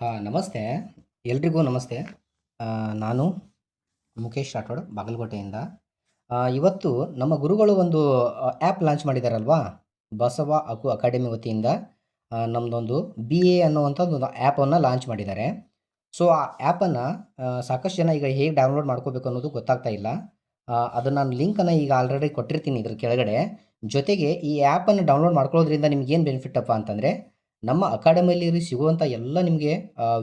ಹಾಂ, ನಮಸ್ತೆ. ಎಲ್ರಿಗೂ ನಮಸ್ತೆ. ನಾನು ಮುಖೇಶ್ ರಾಠೋಡ್, ಬಾಗಲಕೋಟೆಯಿಂದ. ಇವತ್ತು ನಮ್ಮ ಗುರುಗಳು ಒಂದು ಆ್ಯಪ್ ಲಾಂಚ್ ಮಾಡಿದಾರಲ್ವಾ? ಬಸವ ಅಕು ಅಕಾಡೆಮಿ ವತಿಯಿಂದ ನಮ್ಮದೊಂದು ಬಿ ಎ ಅನ್ನುವಂಥದ್ದು ಒಂದು ಆ್ಯಪನ್ನು ಲಾಂಚ್ ಮಾಡಿದ್ದಾರೆ. ಸೊ ಆ ಆ್ಯಪನ್ನು ಸಾಕಷ್ಟು ಜನ ಈಗ ಹೇಗೆ ಡೌನ್ಲೋಡ್ ಮಾಡ್ಕೋಬೇಕು ಅನ್ನೋದು ಗೊತ್ತಾಗ್ತಾ ಇಲ್ಲ. ಅದು ನಾನು ಲಿಂಕನ್ನು ಈಗ ಆಲ್ರೆಡಿ ಕೊಟ್ಟಿರ್ತೀನಿ ಇದ್ರ ಕೆಳಗಡೆ. ಜೊತೆಗೆ ಈ ಆ್ಯಪನ್ನು ಡೌನ್ಲೋಡ್ ಮಾಡ್ಕೊಳ್ಳೋದ್ರಿಂದ ನಿಮ್ಗೇನು ಬೆನಿಫಿಟ್ ಅಪ್ಪ ಅಂತಂದರೆ ನಮ್ಮ ಅಕಾಡೆಮಿಯಲ್ಲಿ ಸಿಗುವಂಥ ಎಲ್ಲ ನಿಮಗೆ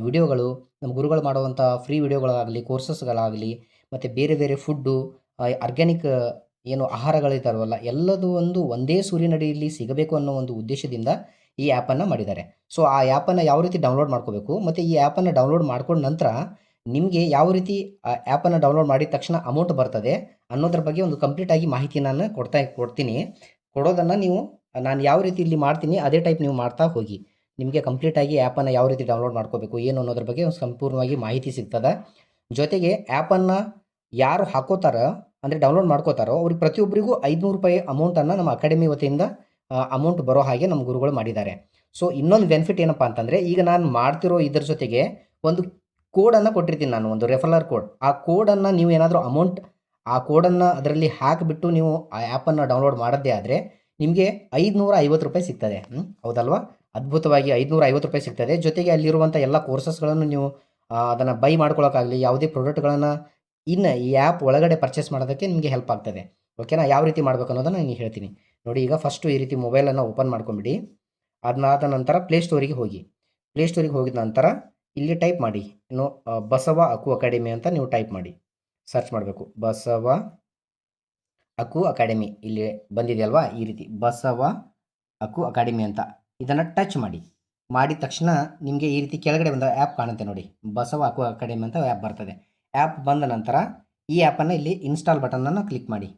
ವಿಡಿಯೋಗಳು, ನಮ್ಮ ಗುರುಗಳು ಮಾಡುವಂಥ ಫ್ರೀ ವಿಡಿಯೋಗಳಾಗಲಿ ಕೋರ್ಸಸ್ಗಳಾಗಲಿ ಮತ್ತು ಬೇರೆ ಬೇರೆ ಫುಡ್ಡು ಆರ್ಗ್ಯಾನಿಕ್ ಏನು ಆಹಾರಗಳಿದ್ದಾವಲ್ಲ, ಎಲ್ಲದೂ ಒಂದು ಒಂದೇ ಸೂರ್ಯನಡಿಯಲ್ಲಿ ಸಿಗಬೇಕು ಅನ್ನೋ ಒಂದು ಉದ್ದೇಶದಿಂದ ಈ ಆ್ಯಪನ್ನು ಮಾಡಿದ್ದಾರೆ. ಸೊ ಆ ಆ್ಯಪನ್ನು ಯಾವ ರೀತಿ ಡೌನ್ಲೋಡ್ ಮಾಡ್ಕೋಬೇಕು, ಮತ್ತು ಈ ಆ್ಯಪನ್ನು ಡೌನ್ಲೋಡ್ ಮಾಡ್ಕೊಂಡ ನಂತರ ನಿಮಗೆ ಯಾವ ರೀತಿ ಆ್ಯಪನ್ನು ಡೌನ್ಲೋಡ್ ಮಾಡಿದ ತಕ್ಷಣ ಅಮೌಂಟ್ ಬರ್ತದೆ ಅನ್ನೋದ್ರ ಬಗ್ಗೆ ಒಂದು ಕಂಪ್ಲೀಟಾಗಿ ಮಾಹಿತಿ ನಾನು ಕೊಡ್ತಾ, ಕೊಡ್ತೀನಿ. ಕೊಡೋದನ್ನು ನೀವು, ನಾನು ಯಾವ ರೀತಿ ಇಲ್ಲಿ ಮಾಡ್ತೀನಿ, ಅದೇ ಟೈಪ್ ನೀವು ಮಾಡ್ತಾ ಹೋಗಿ. ನಿಮಗೆ ಕಂಪ್ಲೀಟಾಗಿ ಆ್ಯಪನ್ನು ಯಾವ ರೀತಿ ಡೌನ್ಲೋಡ್ ಮಾಡ್ಕೋಬೇಕು, ಏನು ಅನ್ನೋದ್ರ ಬಗ್ಗೆ ಸಂಪೂರ್ಣವಾಗಿ ಮಾಹಿತಿ ಸಿಗ್ತದೆ. ಜೊತೆಗೆ ಆ್ಯಪನ್ನು ಯಾರು ಹಾಕೋತಾರೋ, ಅಂದರೆ ಡೌನ್ಲೋಡ್ ಮಾಡ್ಕೋತಾರೋ, ಅವ್ರಿಗೆ ಪ್ರತಿಯೊಬ್ಬರಿಗೂ ಐದುನೂರು ರೂಪಾಯಿ ಅಮೌಂಟನ್ನು ನಮ್ಮ ಅಕಾಡೆಮಿ ವತಿಯಿಂದ ಅಮೌಂಟ್ ಬರೋ ಹಾಗೆ ನಮ್ಮ ಗುರುಗಳು ಮಾಡಿದ್ದಾರೆ. ಸೊ ಇನ್ನೊಂದು ಬೆನಿಫಿಟ್ ಏನಪ್ಪ ಅಂತಂದರೆ, ಈಗ ನಾನು ಮಾಡ್ತಿರೋ ಇದ್ರ ಜೊತೆಗೆ ಒಂದು ಕೋಡನ್ನು ಕೊಟ್ಟಿರ್ತೀನಿ ನಾನು, ಒಂದು ರೆಫರರ್ ಕೋಡ್ ಆ ಕೋಡನ್ನು ನೀವು ಏನಾದರೂ ಅಮೌಂಟ್ ಆ ಕೋಡನ್ನು ಅದರಲ್ಲಿ ಹಾಕಿಬಿಟ್ಟು ನೀವು ಆ ಆ್ಯಪನ್ನು ಡೌನ್ಲೋಡ್ ಮಾಡೋದೇ ಆದರೆ, ನಿಮಗೆ ಐದುನೂರ ಐವತ್ತು ರೂಪಾಯಿ ಸಿಗ್ತದೆ? ಹೌದಲ್ವಾ? ಅದ್ಭುತವಾಗಿ ಐದುನೂರ ಐವತ್ತು ರೂಪಾಯಿ ಸಿಗ್ತದೆ. ಜೊತೆಗೆ ಅಲ್ಲಿರುವಂಥ ಎಲ್ಲ ಕೋರ್ಸಸ್ಗಳನ್ನು ನೀವು ಅದನ್ನು ಬೈ ಮಾಡ್ಕೊಳ್ಳೋಕ್ಕಾಗಲಿ ಯಾವುದೇ ಪ್ರಾಡಕ್ಟ್ಗಳನ್ನು ಇನ್ನು ಈ ಆ್ಯಪ್ ಒಳಗಡೆ ಪರ್ಚೇಸ್ ಮಾಡೋದಕ್ಕೆ ನಿಮಗೆ ಹೆಲ್ಪ್ ಆಗ್ತದೆ. ಓಕೆನಾ ಯಾವ ರೀತಿ ಮಾಡ್ಬೇಕು ಅನ್ನೋದನ್ನು ನಾನು ಹೇಳ್ತೀನಿ. ನೋಡಿ, ಈಗ ಫಸ್ಟು ಈ ರೀತಿ ಮೊಬೈಲನ್ನು ಓಪನ್ ಮಾಡ್ಕೊಂಬಿಡಿ. ಅದನ್ನಾದ ನಂತರ ಪ್ಲೇ ಸ್ಟೋರಿಗೆ ಹೋಗಿ. ಪ್ಲೇ ಸ್ಟೋರಿಗೆ ಹೋಗಿದ ನಂತರ ಇಲ್ಲಿ ಟೈಪ್ ಮಾಡಿ. ಇನ್ನು ಬಸವ ಅಕು ಅಕಾಡೆಮಿ ಅಂತ ನೀವು ಟೈಪ್ ಮಾಡಿ. ಸರ್ಚ್ ಮಾಡಬೇಕು. ಬಸವ ಅಕು ಅಕಾಡೆಮಿ. ಇಲ್ಲಿ ಬಂದಿದೆಯಲ್ವಾ? ಈ ರೀತಿ. ಬಸವ ಅಕು ಅಕಾಡೆಮಿ ಅಂತ. ಇದನ್ನು ಟಚ್ ಮಾಡಿ. ಮಾಡಿದ ತಕ್ಷಣ ನಿಮಗೆ ಈ ರೀತಿ ಕೆಳಗಡೆ ಒಂದು ಆ್ಯಪ್ ಕಾಣುತ್ತೆ ನೋಡಿ. ಬಸವ ಅಕ್ವಾ ಅಕಾಡೆಮಿ ಅಂತ ಆ್ಯಪ್ ಬರ್ತದೆ. ಆ್ಯಪ್ ಬಂದ ನಂತರ ಈ ಆ್ಯಪನ್ನು ಇಲ್ಲಿ ಇನ್ಸ್ಟಾಲ್ ಬಟನನ್ನು ಕ್ಲಿಕ್ ಮಾಡಿ.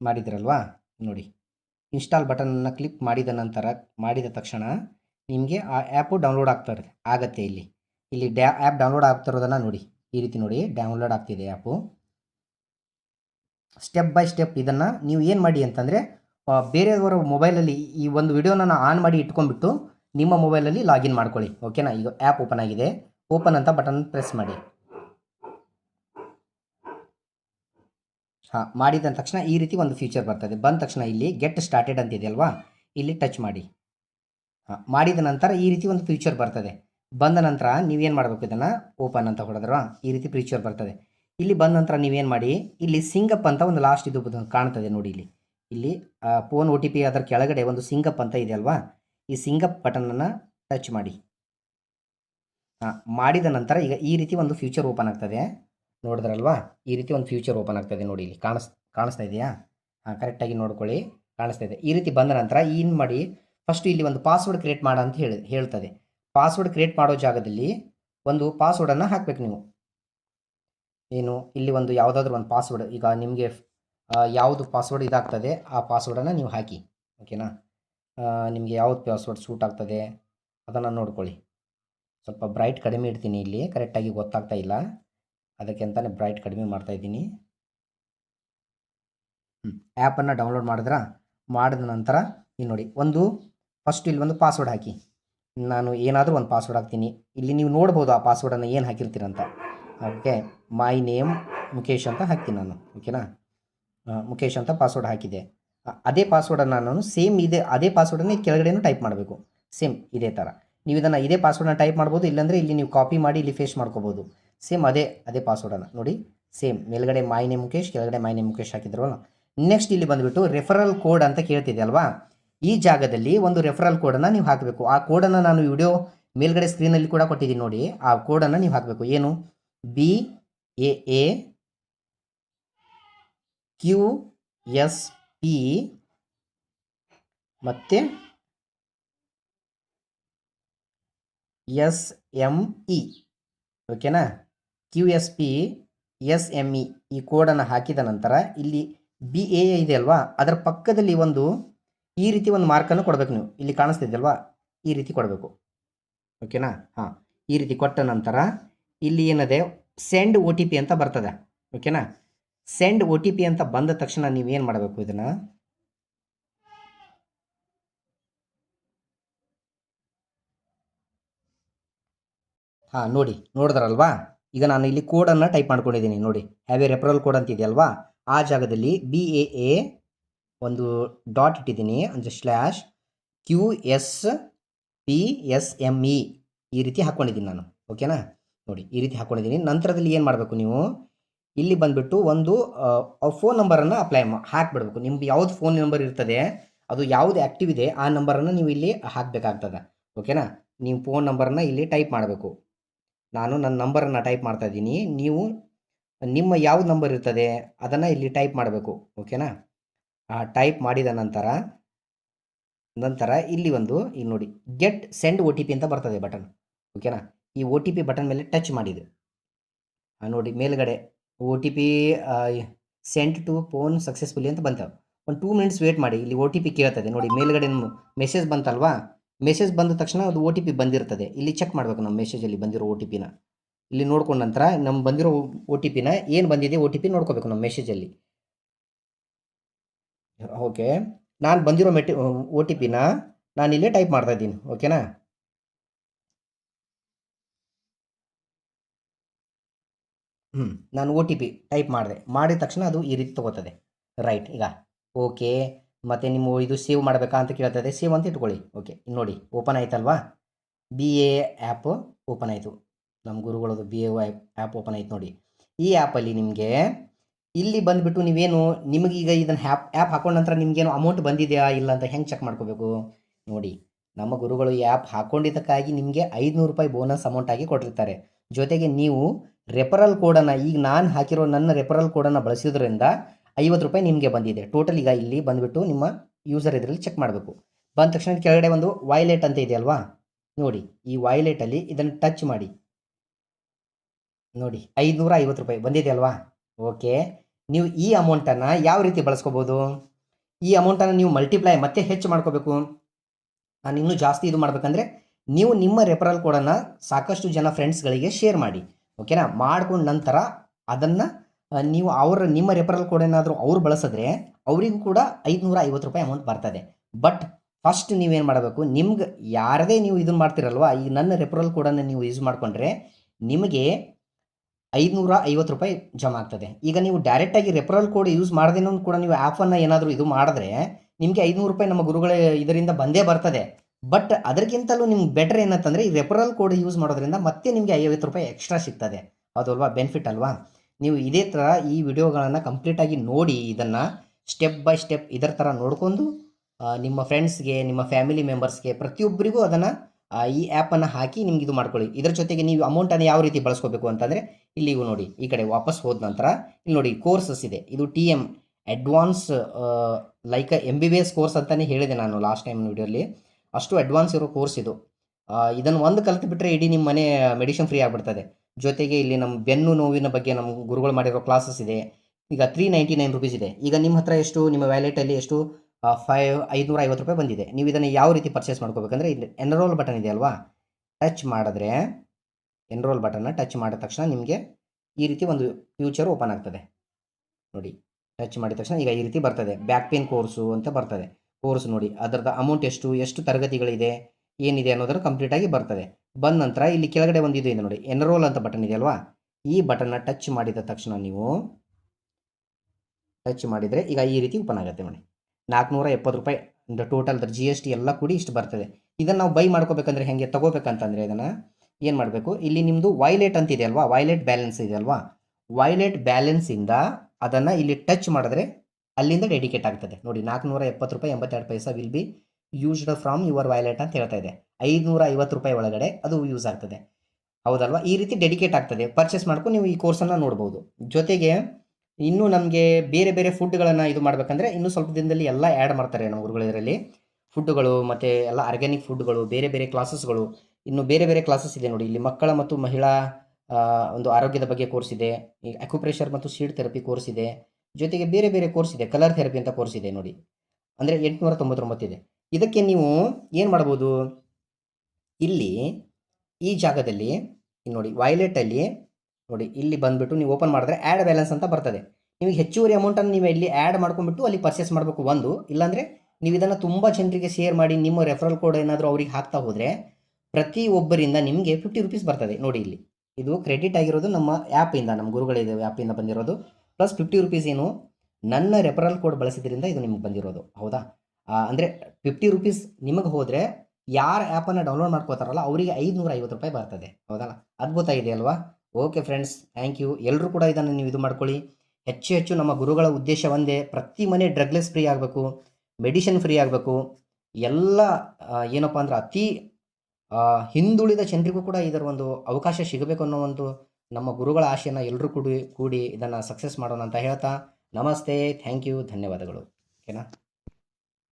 ಮಾಡಿದ್ರಲ್ವಾ? ನೋಡಿ. ಇನ್ಸ್ಟಾಲ್ ಬಟನನ್ನು ಕ್ಲಿಕ್ ಮಾಡಿದ ನಂತರ, ಮಾಡಿದ ತಕ್ಷಣ ನಿಮಗೆ ಆ ಆ್ಯಪು ಡೌನ್ಲೋಡ್ ಆಗ್ತಾರೆ ಆಗತ್ತೆ ಇಲ್ಲಿ. ಇಲ್ಲಿ ಡ್ಯಾ ಆ್ಯಪ್ ಡೌನ್ಲೋಡ್ ಆಗ್ತಿರೋದನ್ನು ನೋಡಿ. ಈ ರೀತಿ ನೋಡಿ ಡೌನ್ಲೋಡ್ ಆಗ್ತಿದೆ ಆ್ಯಪು ಸ್ಟೆಪ್ ಬೈ ಸ್ಟೆಪ್ ಇದನ್ನು ನೀವು ಏನು ಮಾಡಿ ಅಂತಂದರೆ ಬೇರೆಯವರ ಮೊಬೈಲಲ್ಲಿ ಈ ಒಂದು ವಿಡಿಯೋನ ಆನ್ ಮಾಡಿ ಇಟ್ಕೊಂಡ್ಬಿಟ್ಟು ನಿಮ್ಮ ಮೊಬೈಲಲ್ಲಿ ಲಾಗಿನ್ ಮಾಡ್ಕೊಳ್ಳಿ. ಓಕೆನಾ ಈಗ ಆ್ಯಪ್ ಓಪನ್ ಆಗಿದೆ. ಓಪನ್ ಅಂತ ಬಟನ್ ಪ್ರೆಸ್ ಮಾಡಿ. ಹಾಂ, ಮಾಡಿದ ತಕ್ಷಣ ಈ ರೀತಿ ಒಂದು ಫ್ಯೂಚರ್ ಬರ್ತದೆ ಬಂದ ತಕ್ಷಣ ಇಲ್ಲಿ ಗೆಟ್ ಸ್ಟಾರ್ಟೆಡ್ ಅಂತ ಇದೆಯಲ್ವಾ ಇಲ್ಲಿ ಟಚ್ ಮಾಡಿ. ಹಾಂ, ಮಾಡಿದ ನಂತರ ಈ ರೀತಿ ಒಂದು ಫ್ಯೂಚರ್ ಬರ್ತದೆ ಬಂದ ನಂತರ ನೀವೇನು ಮಾಡಬೇಕು ಇದನ್ನು? ಓಪನ್ ಅಂತ ಹೊಡೆದ್ರ ಈ ರೀತಿ ಫ್ಯೂಚರ್ ಬರ್ತದೆ ಇಲ್ಲಿ ಬಂದ ನಂತರ ನೀವೇನು ಮಾಡಿ? ಇಲ್ಲಿ ಸಿಂಗಪ್ ಅಂತ ಒಂದು ಲಾಸ್ಟ್ ಇದು ಕಾಣ್ತದೆ ನೋಡಿ ಇಲ್ಲಿ. ಇಲ್ಲಿ ಫೋನ್ ಒ ಟಿ ಪಿ ಅದರ ಕೆಳಗಡೆ ಒಂದು ಸಿಂಗಪ್ ಅಂತ ಇದೆ ಅಲ್ವಾ? ಈ ಸಿಂಗಪ್ ಬಟನನ್ನು ಟಚ್ ಮಾಡಿ. ಹಾಂ ಮಾಡಿದ ನಂತರ ಈಗ ಈ ರೀತಿ ಒಂದು ಫ್ಯೂಚರ್ ಓಪನ್ ಆಗ್ತದೆ. ನೋಡಿದ್ರಲ್ವಾ? ಈ ರೀತಿ ಒಂದು ಫ್ಯೂಚರ್ ಓಪನ್ ಆಗ್ತದೆ ನೋಡಿ ಇಲ್ಲಿ. ಕಾಣಿಸ್, ಕಾಣಿಸ್ತಾ ಇದೆಯಾ? ಹಾಂ ಕರೆಕ್ಟಾಗಿ ನೋಡ್ಕೊಳ್ಳಿ. ಕಾಣಿಸ್ತಾ ಇದೆ. ಈ ರೀತಿ ಬಂದ ನಂತರ ಏನು ಮಾಡಿ ಫಸ್ಟ್ ಇಲ್ಲಿ ಒಂದು ಪಾಸ್ವರ್ಡ್ ಕ್ರಿಯೇಟ್ ಮಾಡ ಅಂತ ಹೇಳಿ, ಹೇಳ್ತದೆ. ಪಾಸ್ವರ್ಡ್ ಕ್ರಿಯೇಟ್ ಮಾಡೋ ಜಾಗದಲ್ಲಿ ಒಂದು ಪಾಸ್ವರ್ಡನ್ನು ಹಾಕಬೇಕು ನೀವು. ಏನು? ಇಲ್ಲಿ ಒಂದು ಯಾವುದಾದ್ರೂ ಒಂದು ಪಾಸ್ವರ್ಡ್ ಈಗ ನಿಮಗೆ ಯಾವುದು ಪಾಸ್ವರ್ಡ್ ಇದಾಗ್ತದೆ, ಆ ಪಾಸ್ವರ್ಡನ್ನು ನೀವು ಹಾಕಿ ಓಕೆನಾ ನಿಮಗೆ ಯಾವ್ದು ಪಾಸ್ವರ್ಡ್ ಸೂಟ್ ಆಗ್ತದೆ, ಅದನ್ನು ನೋಡ್ಕೊಳ್ಳಿ. ಸ್ವಲ್ಪ ಬ್ರೈಟ್ ಕಡಿಮೆ ಇಡ್ತೀನಿ ಇಲ್ಲಿ ಕರೆಕ್ಟಾಗಿ ಗೊತ್ತಾಗ್ತಾ ಇಲ್ಲ. ಅದಕ್ಕೆ ಅಂತಲೇ ಬ್ರೈಟ್ ಕಡಿಮೆ ಮಾಡ್ತಾ ಇದ್ದೀನಿ. ಹ್ಞೂ ಆ್ಯಪನ್ನು ಡೌನ್ಲೋಡ್ ಮಾಡಿದ್ರಾ? ಮಾಡಿದ ನಂತರ, ಇಲ್ಲಿ ನೋಡಿ, ಒಂದು ಫಸ್ಟ್ ಇಲ್ಲಿ ಒಂದು ಪಾಸ್ವರ್ಡ್ ಹಾಕಿ. ನಾನು ಏನಾದರೂ ಒಂದು ಪಾಸ್ವರ್ಡ್ ಹಾಕ್ತೀನಿ. ಇಲ್ಲಿ ನೀವು ನೋಡ್ಬೋದು ಆ ಪಾಸ್ವರ್ಡನ್ನು ಏನು ಹಾಕಿರ್ತೀರಂತ. ಓಕೆ ಮೈ ನೇಮ್ ಮುಖೇಶ್ ಅಂತ ಹಾಕ್ತೀನಿ ನಾನು ಓಕೆನಾ ಮುಖೇಶ್ ಅಂತ ಪಾಸ್ವರ್ಡ್ ಹಾಕಿದೆ. ಅದೇ ಪಾಸ್ವರ್ಡನ್ನು ನಾನು ಸೇಮ್ ಇದೆ, ಅದೇ ಪಾಸ್ವರ್ಡನ್ನು ಕೆಳಗಡೆನೂ ಟೈಪ್ ಮಾಡಬೇಕು. ಸೇಮ್ ಇದೇ ಥರ ನೀವು ಇದನ್ನು ಇದೇ ಪಾಸ್ವರ್ಡನ್ನ ಟೈಪ್ ಮಾಡ್ಬೋದು, ಇಲ್ಲಾಂದರೆ ಇಲ್ಲಿ ನೀವು ಕಾಪಿ ಮಾಡಿ ಇಲ್ಲಿ ಫೇಸ್ ಮಾಡ್ಕೋಬೋದು. ಸೇಮ್ ಅದೇ ಅದೇ ಪಾಸ್ವರ್ಡನ್ನು ನೋಡಿ ಸೇಮ್ ಮೇಲ್ಗಡೆ ಮಾಯಿನೇ ಮುಖೇಶ್, ಕೆಳಗಡೆ ಮೈ ನೇಮ್ ಮುಖೇಶ್ ಹಾಕಿದ್ರಲ್ಲ. ನೆಕ್ಸ್ಟ್ ಇಲ್ಲಿ ಬಂದುಬಿಟ್ಟು ರೆಫರಲ್ ಕೋಡ್ ಅಂತ ಕೇಳ್ತಿದೆ ಅಲ್ವಾ? ಈ ಜಾಗದಲ್ಲಿ ಒಂದು ರೆಫರಲ್ ಕೋಡನ್ನು ನೀವು ಹಾಕಬೇಕು. ಆ ಕೋಡನ್ನು ನಾನು ವಿಡಿಯೋ ಮೇಲ್ಗಡೆ ಸ್ಕ್ರೀನಲ್ಲಿ ಕೂಡ ಕೊಟ್ಟಿದ್ದೀನಿ ನೋಡಿ. ಆ ಕೋಡನ್ನು ನೀವು ಹಾಕಬೇಕು. ಏನು? B A Q S P ಮತ್ತು ಎಸ್ ಎಂ ಇ ಓಕೆನಾ Q S P S M E ಈ ಕೋಡನ್ನು ಹಾಕಿದ ನಂತರ ಇಲ್ಲಿ ಬಿ ಎ ಇದೆ ಅಲ್ವಾ? ಅದರ ಪಕ್ಕದಲ್ಲಿ ಒಂದು ಈ ರೀತಿ ಒಂದು ಮಾರ್ಕನ್ನು ಕೊಡಬೇಕು ನೀವು. ಇಲ್ಲಿ ಕಾಣಿಸ್ತಿದೆಯಲ್ವಾ ಈ ರೀತಿ ಕೊಡಬೇಕು. ಓಕೆನಾ ಹಾಂ. ಈ ರೀತಿ ಕೊಟ್ಟ ನಂತರ ಇಲ್ಲಿ ಏನದೆ? ಸೆಂಡ್ ಒ ಟಿ ಪಿ ಅಂತ ಬರ್ತದೆ. ಓಕೆನಾ ಸೆಂಡ್ ಒ ಟಿ ಪಿ ಅಂತ ಬಂದ ತಕ್ಷಣ ನೀವೇನು ಮಾಡಬೇಕು ಇದನ್ನು? ಹಾಂ, ನೋಡಿ, ನೋಡಿದ್ರಲ್ವಾ? ಈಗ ನಾನು ಇಲ್ಲಿ ಕೋಡನ್ನು ಟೈಪ್ ಮಾಡ್ಕೊಂಡಿದ್ದೀನಿ, ನೋಡಿ. ಹ್ಯಾವ್ ಎ ರೆಫರಲ್ ಕೋಡ್ ಅಂತಿದೆಯಲ್ವಾ ಆ ಜಾಗದಲ್ಲಿ ಬಿ ಎ ಎ ಒಂದು ಡಾಟ್ ಇಟ್ಟಿದ್ದೀನಿ, ಅಂದರೆ slash Q S P S M E ಈ ರೀತಿ ಹಾಕ್ಕೊಂಡಿದ್ದೀನಿ ನಾನು ಓಕೆನಾ ನೋಡಿ, ಈ ರೀತಿ ಹಾಕ್ಕೊಂಡಿದ್ದೀನಿ ನಂತರದಲ್ಲಿ ಏನು ಮಾಡಬೇಕು ನೀವು? ಇಲ್ಲಿ ಬಂದುಬಿಟ್ಟು ಒಂದು ಫೋನ್ ನಂಬರನ್ನು ಅಪ್ಲೈ ಹಾಕಿಬಿಡ್ಬೇಕು. ನಿಮ್ದು ಯಾವ್ದು ಫೋನ್ ನಂಬರ್ ಇರ್ತದೆ, ಅದು ಯಾವ್ದು ಆ್ಯಕ್ಟಿವ್ ಇದೆ, ಆ ನಂಬರನ್ನು ನೀವು ಇಲ್ಲಿ ಹಾಕಬೇಕಾಗ್ತದೆ. ಓಕೆನಾ ನೀವು ಫೋನ್ ನಂಬರನ್ನು ಇಲ್ಲಿ ಟೈಪ್ ಮಾಡಬೇಕು. ನಾನು ನನ್ನ ನಂಬರನ್ನು ಟೈಪ್ ಮಾಡ್ತಾ ಇದ್ದೀನಿ. ನೀವು ನಿಮ್ಮ ಯಾವ ನಂಬರ್ ಇರ್ತದೆ, ಅದನ್ನು ಇಲ್ಲಿ ಟೈಪ್ ಮಾಡಬೇಕು. ಓಕೆನಾ ಆ ಟೈಪ್ ಮಾಡಿದ ನಂತರ ನಂತರ ಇಲ್ಲಿ ಒಂದು, ಇಲ್ಲಿ ನೋಡಿ get send O T P ಅಂತ ಬರ್ತದೆ ಬಟನ್ ಓಕೆನಾ ಈ ಒ ಟಿ ಪಿ ಬಟನ್ ಮೇಲೆ ಟಚ್ ಮಾಡಿದೆ ನೋಡಿ, ಮೇಲ್ಗಡೆ O T P sent to phone successfully ಅಂತ ಬಂತವೆ. ಒಂದು ಟೂ ಮಿನಿಟ್ಸ್ ವೇಟ್ ಮಾಡಿ, ಇಲ್ಲಿ ಒ ಟಿ ಪಿ ಕೇಳ್ತದೆ. ನೋಡಿ, ಮೇಲ್ಗಡೆ ಮೆಸೇಜ್ ಬಂತಲ್ವಾ? ಮೆಸೇಜ್ ಬಂದ ತಕ್ಷಣ ಅದು ಒ ಟಿ ಪಿ ಬಂದಿರ್ತದೆ. ಇಲ್ಲಿ ಚೆಕ್ ಮಾಡಬೇಕು ನಮ್ಮ ಮೆಸೇಜಲ್ಲಿ ಬಂದಿರೋ ಒ ಟಿ ಪಿನ ಇಲ್ಲಿ ನೋಡ್ಕೊಂಡ ನಂತರ ನಮ್ಮ ಬಂದಿರೋ ಒ ಟಿ ಪಿನ ಏನು ಬಂದಿದೆ ಒ ಟಿ ಪಿ ನೋಡ್ಕೋಬೇಕು ನಮ್ಮ ಮೆಸೇಜಲ್ಲಿ ಓಕೆ. ನಾನು ಬಂದಿರೋ ಮೆಟಿ ಒ ಟಿ ಪಿನ ನಾನು ಇಲ್ಲೇ ಟೈಪ್ ಮಾಡ್ತಾ ಇದ್ದೀನಿ. ಓಕೆನಾ? ಹ್ಞೂ ನಾನು ಒ ಟಿ ಪಿ ಟೈಪ್ ಮಾಡಿದೆ. ಮಾಡಿದ ತಕ್ಷಣ ಅದು ಈ ರೀತಿ ತೊಗೋತದೆ. ರೈಟ್ ಈಗ. ಓಕೆ ಮತ್ತು ನಿಮ್ಮ ಇದು ಸೇವ್ ಮಾಡಬೇಕಾ ಅಂತ ಕೇಳ್ತದೆ ಸೇವ್ ಅಂತ ಇಟ್ಕೊಳ್ಳಿ. ಓಕೆ ನೋಡಿ ಓಪನ್ ಆಯ್ತಲ್ವಾ? ಬಿ ಎ ಆ್ಯಪ್ ಓಪನ್ ಆಯಿತು. ನಮ್ಮ ಗುರುಗಳದು ಬಿ ಎ ಆ್ಯಪ್ ಓಪನ್ ಆಯ್ತು ನೋಡಿ. ಈ ಆ್ಯಪಲ್ಲಿ ನಿಮಗೆ ಇಲ್ಲಿ ಬಂದುಬಿಟ್ಟು ನೀವೇನು ನಿಮಗೀಗ ಇದನ್ನು ಹ್ಯಾಪ್ ಆ್ಯಪ್ ಹಾಕೊಂಡ ನಂತರ ನಿಮಗೇನು ಅಮೌಂಟ್ ಬಂದಿದೆಯಾ? ಇಲ್ಲ ಅಂತ ಹೆಂಗೆ ಚೆಕ್ ಮಾಡ್ಕೋಬೇಕು? ನೋಡಿ, ನಮ್ಮ ಗುರುಗಳು ಈ ಆ್ಯಪ್ ಹಾಕೊಂಡಿದ್ದಕ್ಕಾಗಿ ನಿಮಗೆ ಐದುನೂರು ರೂಪಾಯಿ ಬೋನಸ್ ಅಮೌಂಟ್ ಆಗಿ ಕೊಟ್ಟಿರ್ತಾರೆ. ಜೊತೆಗೆ ನೀವು ರೆಫರಲ್ ಕೋಡನ್ನು ಈಗ ನಾನು ಹಾಕಿರೋ ನನ್ನ ರೆಫರಲ್ ಕೋಡನ್ನು ಬಳಸಿದ್ರಿಂದ ಐವತ್ತು ರೂಪಾಯಿ ನಿಮಗೆ ಬಂದಿದೆ. ಟೋಟಲ್ ಈಗ ಇಲ್ಲಿ ಬಂದುಬಿಟ್ಟು ನಿಮ್ಮ ಯೂಸರ್ ಇದರಲ್ಲಿ ಚೆಕ್ ಮಾಡಬೇಕು. ಬಂದ ತಕ್ಷಣ ಕೆಳಗಡೆ ಒಂದು ವಾಯ್ಲೆಟ್ ಅಂತ ಇದೆ ಅಲ್ವಾ? ನೋಡಿ, ಈ ವಾಯ್ಲೆಟಲ್ಲಿ ಇದನ್ನು ಟಚ್ ಮಾಡಿ. ನೋಡಿ ಐದುನೂರ ಐವತ್ತು ರೂಪಾಯಿ ಬಂದಿದೆ ಅಲ್ವಾ? ಓಕೆ ನೀವು ಈ ಅಮೌಂಟನ್ನು ಯಾವ ರೀತಿ ಬಳಸ್ಕೋಬೋದು? ಈ ಅಮೌಂಟನ್ನು ನೀವು ಮಲ್ಟಿಪ್ಲೈ ಮತ್ತೆ ಹೆಚ್ಚು ಮಾಡ್ಕೋಬೇಕು. ನಾನು ಇನ್ನೂ ಜಾಸ್ತಿ ಇದು ಮಾಡಬೇಕಂದ್ರೆ ನೀವು ನಿಮ್ಮ ರೆಫರಲ್ ಕೋಡನ್ನು ಸಾಕಷ್ಟು ಜನ ಫ್ರೆಂಡ್ಸ್ಗಳಿಗೆ ಶೇರ್ ಮಾಡಿ. ಓಕೆನಾ? ಮಾಡ್ಕೊಂಡ ನಂತರ ಅದನ್ನು ನೀವು ಅವರ, ನಿಮ್ಮ ರೆಫರಲ್ ಕೋಡ್ ಏನಾದರೂ ಅವ್ರು ಬಳಸಿದ್ರೆ ಅವರಿಗೂ ಕೂಡ ಐದುನೂರ ಐವತ್ತು ರೂಪಾಯಿ ಅಮೌಂಟ್ ಬರ್ತದೆ. ಬಟ್ ಫಸ್ಟ್ ನೀವೇನು ಮಾಡಬೇಕು? ನಿಮ್ಗೆ ಯಾರದೇ ನೀವು ಇದನ್ನು ಮಾಡ್ತಿರಲ್ವಾ? ಈಗ ನನ್ನ ರೆಫರಲ್ ಕೋಡನ್ನು ನೀವು ಯೂಸ್ ಮಾಡಿಕೊಂಡ್ರೆ ನಿಮಗೆ ಐದುನೂರ ಐವತ್ತು ರೂಪಾಯಿ ಜಮಾ ಆಗ್ತದೆ. ಈಗ ನೀವು ಡೈರೆಕ್ಟಾಗಿ ರೆಫರಲ್ ಕೋಡ್ ಯೂಸ್ ಮಾಡ್ದೇನೂ ಕೂಡ ನೀವು ಆ್ಯಪನ್ನು ಏನಾದರೂ ಇದು ಮಾಡಿದ್ರೆ ನಿಮಗೆ ಐದುನೂರು ರೂಪಾಯಿ ನಮ್ಮ ಗುರುಗಳ ಇದರಿಂದ ಬಂದೇ ಬರ್ತದೆ. ಬಟ್ ಅದಕ್ಕಿಂತಲೂ ನಿಮ್ಗೆ ಬೆಟರ್ ಏನಂತಂದರೆ ಈ ರೆಫರಲ್ ಕೋಡ್ ಯೂಸ್ ಮಾಡೋದ್ರಿಂದ ಮತ್ತೆ ನಿಮಗೆ ಐವತ್ತು ರೂಪಾಯಿ ಎಕ್ಸ್ಟ್ರಾ ಸಿಗ್ತದೆ. ಅದಲ್ವಾ? ಬೆನಿಫಿಟ್ ಅಲ್ವಾ? ನೀವು ಇದೇ ಥರ ಈ ವಿಡಿಯೋಗಳನ್ನು ಕಂಪ್ಲೀಟಾಗಿ ನೋಡಿ ಇದನ್ನು ಸ್ಟೆಪ್ ಬೈ ಸ್ಟೆಪ್ ಇದರ ಥರ ನೋಡ್ಕೊಂಡು ನಿಮ್ಮ ಫ್ರೆಂಡ್ಸ್ಗೆ ನಿಮ್ಮ ಫ್ಯಾಮಿಲಿ ಮೆಂಬರ್ಸ್ಗೆ ಪ್ರತಿಯೊಬ್ಬರಿಗೂ ಅದನ್ನು ಈ ಆ್ಯಪನ್ನು ಹಾಕಿ ನಿಮ್ಗೆ ಇದು ಮಾಡ್ಕೊಳ್ಳಿ. ಇದರ ಜೊತೆಗೆ ನೀವು ಅಮೌಂಟನ್ನು ಯಾವ ರೀತಿ ಬಳಸ್ಕೋಬೇಕು ಅಂತಂದರೆ ಇಲ್ಲಿ ಇವು ನೋಡಿ. ಈ ಕಡೆ ವಾಪಸ್ ಹೋದ ನಂತರ ಇಲ್ಲಿ ನೋಡಿ ಕೋರ್ಸಸ್ ಇದೆ. ಇದು T M advance like M B B S course ಅಂತಲೇ ಹೇಳಿದೆ ನಾನು ಲಾಸ್ಟ್ ಟೈಮ್ ವಿಡಿಯೋಲಿ ಅಷ್ಟು ಅಡ್ವಾನ್ಸ್ ಇರೋ ಕೋರ್ಸ್ ಇದು. ಇದನ್ನು ಒಂದು ಕಲಿತು ಬಿಟ್ಟರೆ ಇಡೀ ನಿಮ್ಮ ಮನೆ ಮೆಡಿಷನ್ ಫ್ರೀ ಆಗಿಬಿಡ್ತದೆ. ಜೊತೆಗೆ ಇಲ್ಲಿ ನಮ್ಮ ಬೆನ್ನು ನೋವಿನ ಬಗ್ಗೆ ನಮ್ಮ ಗುರುಗಳು ಮಾಡಿರೋ ಕ್ಲಾಸಸ್ ಇದೆ. ಈಗ ತ್ರೀ ನೈಂಟಿ ನೈನ್ ರುಪೀಸ್ ಇದೆ. ಈಗ ನಿಮ್ಮ ಹತ್ರ ಎಷ್ಟು, ನಿಮ್ಮ ವ್ಯಾಲೆಟಲ್ಲಿ ಎಷ್ಟು ಫೈವ್ ಐದುನೂರ ಐವತ್ತು ರೂಪಾಯಿ ಬಂದಿದೆ. ನೀವು ಇದನ್ನು ಯಾವ ರೀತಿ ಪರ್ಚೇಸ್ ಮಾಡ್ಕೋಬೇಕಂದ್ರೆ ಇಲ್ಲಿ ಎನ್ರೋಲ್ ಬಟನ್ ಇದೆ ಅಲ್ವಾ? ಟಚ್ ಮಾಡಿದ್ರೆ ಎನ್ರೋಲ್ ಬಟನ್ನ ಟಚ್ ಮಾಡಿದ ತಕ್ಷಣ ನಿಮಗೆ ಈ ರೀತಿ ಒಂದು ಫ್ಯೂಚರ್ ಓಪನ್ ಆಗ್ತದೆ. ನೋಡಿ ಟಚ್ ಮಾಡಿದ ತಕ್ಷಣ ಈಗ ಈ ರೀತಿ ಬರ್ತದೆ. ಬ್ಯಾಕ್ ಪೇನ್ ಕೋರ್ಸು ಅಂತ ಬರ್ತದೆ. ಕೋರ್ಸ್ ನೋಡಿ. ಅದರದ ಅಮೌಂಟ್ ಎಷ್ಟು ಎಷ್ಟು ತರಗತಿಗಳಿದೆ, ಏನಿದೆ ಅನ್ನೋದರ ಕಂಪ್ಲೀಟಾಗಿ ಬರ್ತದೆ. ಬಂದ ನಂತರ ಇಲ್ಲಿ ಕೆಳಗಡೆ ಒಂದು ಇದು ಇದೆ ನೋಡಿ. ಎನ್ರೋಲ್ ಅಂತ ಬಟನ್ ಇದೆ ಅಲ್ವಾ? ಈ ಬಟನ್ನ ಟಚ್ ಮಾಡಿದ ತಕ್ಷಣ ನೀವು ಟಚ್ ಮಾಡಿದರೆ ಈಗ ಈ ರೀತಿ ಓಪನ್ ಆಗುತ್ತೆ ನೋಡಿ. ನಾಲ್ಕುನೂರ ಎಪ್ಪತ್ತು ರೂಪಾಯಿ ಟೋಟಲ್ ಜಿ ಎಸ್ ಟಿ ಎಲ್ಲ ಕೂಡಿ ಇಷ್ಟು ಬರ್ತದೆ. ಇದನ್ನು ನಾವು ಬೈ ಮಾಡ್ಕೋಬೇಕಂದ್ರೆ ಹೆಂಗೆ? ತಗೋಬೇಕಂತಂದರೆ ಇದನ್ನು ಏನು ಮಾಡಬೇಕು? ಇಲ್ಲಿ ನಿಮ್ಮದು ವೈಲೆಟ್ ಅಂತ ಇದೆ ಅಲ್ವಾ? ವೈಲೆಟ್ ಬ್ಯಾಲೆನ್ಸ್ ಇದೆ ಅಲ್ವಾ? ವೈಲೆಟ್ ಬ್ಯಾಲೆನ್ಸಿಂದ ಅದನ್ನು ಇಲ್ಲಿ ಟಚ್ ಮಾಡಿದ್ರೆ ಅಲ್ಲಿಂದ ಡೆಡಿಕೇಟ್ ಆಗ್ತದೆ. ನೋಡಿ ನಾಲ್ಕುನೂರ ಎಪ್ಪತ್ತು ರೂಪಾಯಿ ಎಂಬತ್ತೆರಡು ಪೈಸಾ will be used from your wallet ಅಂತ ಹೇಳ್ತಾ ಇದೆ. ಐದುನೂರ ಐವತ್ತು ರೂಪಾಯಿ ಒಳಗಡೆ ಅದು ಯೂಸ್ ಆಗ್ತದೆ. ಹೌದಲ್ವಾ? ಈ ರೀತಿ ಡೆಡಿಕೇಟ್ ಆಗ್ತದೆ. ಪರ್ಚೇಸ್ ಮಾಡ್ಕೊಂಡು ನೀವು ಈ ಕೋರ್ಸನ್ನು ನೋಡ್ಬೋದು. ಜೊತೆಗೆ ಇನ್ನೂ ನಮಗೆ ಬೇರೆ ಬೇರೆ ಫುಡ್ಗಳನ್ನು ಇದು ಮಾಡಬೇಕಂದ್ರೆ ಇನ್ನೂ ಸ್ವಲ್ಪ ದಿನದಲ್ಲಿ ಎಲ್ಲ ಆ್ಯಡ್ ಮಾಡ್ತಾರೆ ನಮ್ಮ ಗುರುಗಳು ಇದರಲ್ಲಿ. ಫುಡ್ಡುಗಳು ಮತ್ತು ಎಲ್ಲ ಆರ್ಗ್ಯಾನಿಕ್ ಫುಡ್ಗಳು ಬೇರೆ ಬೇರೆ ಕ್ಲಾಸಸ್ಗಳು ಇನ್ನು ಬೇರೆ ಬೇರೆ ಕ್ಲಾಸಸ್ ಇದೆ ನೋಡಿ. ಇಲ್ಲಿ ಮಕ್ಕಳ ಮತ್ತು ಮಹಿಳಾ ಒಂದು ಆರೋಗ್ಯದ ಬಗ್ಗೆ ಕೋರ್ಸ್ ಇದೆ. ಅಕ್ಯುಪ್ರೆಷರ್ ಮತ್ತು ಸೀಡ್ ಥೆರಪಿ ಕೋರ್ಸ್ ಇದೆ. ಜೊತೆಗೆ ಬೇರೆ ಬೇರೆ ಕೋರ್ಸ್ ಇದೆ ಕಲರ್ ಥೆರಪಿ ಅಂತ ಕೋರ್ಸ್ ಇದೆ ನೋಡಿ. ಅಂದರೆ ಎಂಟುನೂರ ತೊಂಬತ್ತೊಂಬತ್ತಿದೆ ಇದಕ್ಕೆ ನೀವು ಏನು ಮಾಡ್ಬೋದು? ಇಲ್ಲಿ ಈ ಜಾಗದಲ್ಲಿ ನೋಡಿ ವೈಲೆಟಲ್ಲಿ ನೋಡಿ, ಇಲ್ಲಿ ಬಂದುಬಿಟ್ಟು ನೀವು ಓಪನ್ ಮಾಡಿದ್ರೆ ಆ್ಯಡ್ ಬ್ಯಾಲೆನ್ಸ್ ಅಂತ ಬರ್ತದೆ. ನಿಮಗೆ ಹೆಚ್ಚುವರಿ ಅಮೌಂಟನ್ನು ನೀವು ಇಲ್ಲಿ ಆ್ಯಡ್ ಮಾಡ್ಕೊಂಡ್ಬಿಟ್ಟು ಅಲ್ಲಿ ಪರ್ಚೇಸ್ ಮಾಡಬೇಕು ಒಂದು. ಇಲ್ಲಾಂದರೆ ನೀವು ಇದನ್ನು ತುಂಬ ಜನರಿಗೆ ಶೇರ್ ಮಾಡಿ, ನಿಮ್ಮ ರೆಫರಲ್ ಕೋಡ್ ಏನಾದರೂ ಅವ್ರಿಗೆ ಹಾಕ್ತಾ ಹೋದರೆ ಪ್ರತಿ ಒಬ್ಬರಿಂದ ನಿಮಗೆ ಫಿಫ್ಟಿ ರುಪೀಸ್ ಬರ್ತದೆ. ನೋಡಿ ಇಲ್ಲಿ. ಇದು ಕ್ರೆಡಿಟ್ ಆಗಿರೋದು ನಮ್ಮ ಆ್ಯಪಿಂದ ನಮ್ಮ ಗುರುಗಳಿದ್ದಾವೆ ಆ್ಯಪಿಂದ ಬಂದಿರೋದು. ಪ್ಲಸ್ ಫಿಫ್ಟಿ ರುಪೀಸ್ ಏನು? ನನ್ನ ರೆಫರಲ್ ಕೋಡ್ ಬಳಸಿದ್ರಿಂದ ಇದು ನಿಮ್ಗೆ ಬಂದಿರೋದು. ಹೌದಾ? ಅಂದರೆ ಫಿಫ್ಟಿ ರುಪೀಸ್ ನಿಮಗೆ ಹೋದರೆ ಯಾರ ಆ್ಯಪನ್ನು ಡೌನ್ಲೋಡ್ ಮಾಡ್ಕೋತಾರಲ್ಲ ಅವರಿಗೆ ಐದುನೂರ ಐವತ್ತು ರೂಪಾಯಿ ಬರ್ತದೆ. ಹೌದಲ್ಲ? ಅದ್ಭುತ ಇದೆ ಅಲ್ವಾ ಓಕೆ ಫ್ರೆಂಡ್ಸ್ ಥ್ಯಾಂಕ್ ಯು ಎಲ್ಲರೂ ಕೂಡ ಇದನ್ನು ನೀವು ಇದು ಮಾಡ್ಕೊಳ್ಳಿ. ಹೆಚ್ಚು ಹೆಚ್ಚು ನಮ್ಮ ಗುರುಗಳ ಉದ್ದೇಶ ಒಂದೇ, ಪ್ರತಿ ಮನೆ ಡ್ರಗ್ಲೆಸ್ ಫ್ರೀ ಆಗಬೇಕು ಮೆಡಿಸಿನ್ ಫ್ರೀ ಆಗಬೇಕು. ಎಲ್ಲ ಏನಪ್ಪ ಅಂದ್ರೆ ಅತಿ ಹಿಂದುಳಿದ ಜನರಿಗೂ ಕೂಡ ಇದರ ಒಂದು ಅವಕಾಶ ಸಿಗಬೇಕು ಅನ್ನೋ ಒಂದು ನಮ್ಮ ಗುರುಗಳ ಆಶೆಯನ್ನು ಎಲ್ಲರೂ ಕೂಡಿ ಕೂಡಿ ಇದನ್ನು ಸಕ್ಸಸ್ ಮಾಡೋಣ ಅಂತ ಹೇಳ್ತಾ ನಮಸ್ತೆ. ಥ್ಯಾಂಕ್ ಯು ಧನ್ಯವಾದಗಳು. ಓಕೆನಾ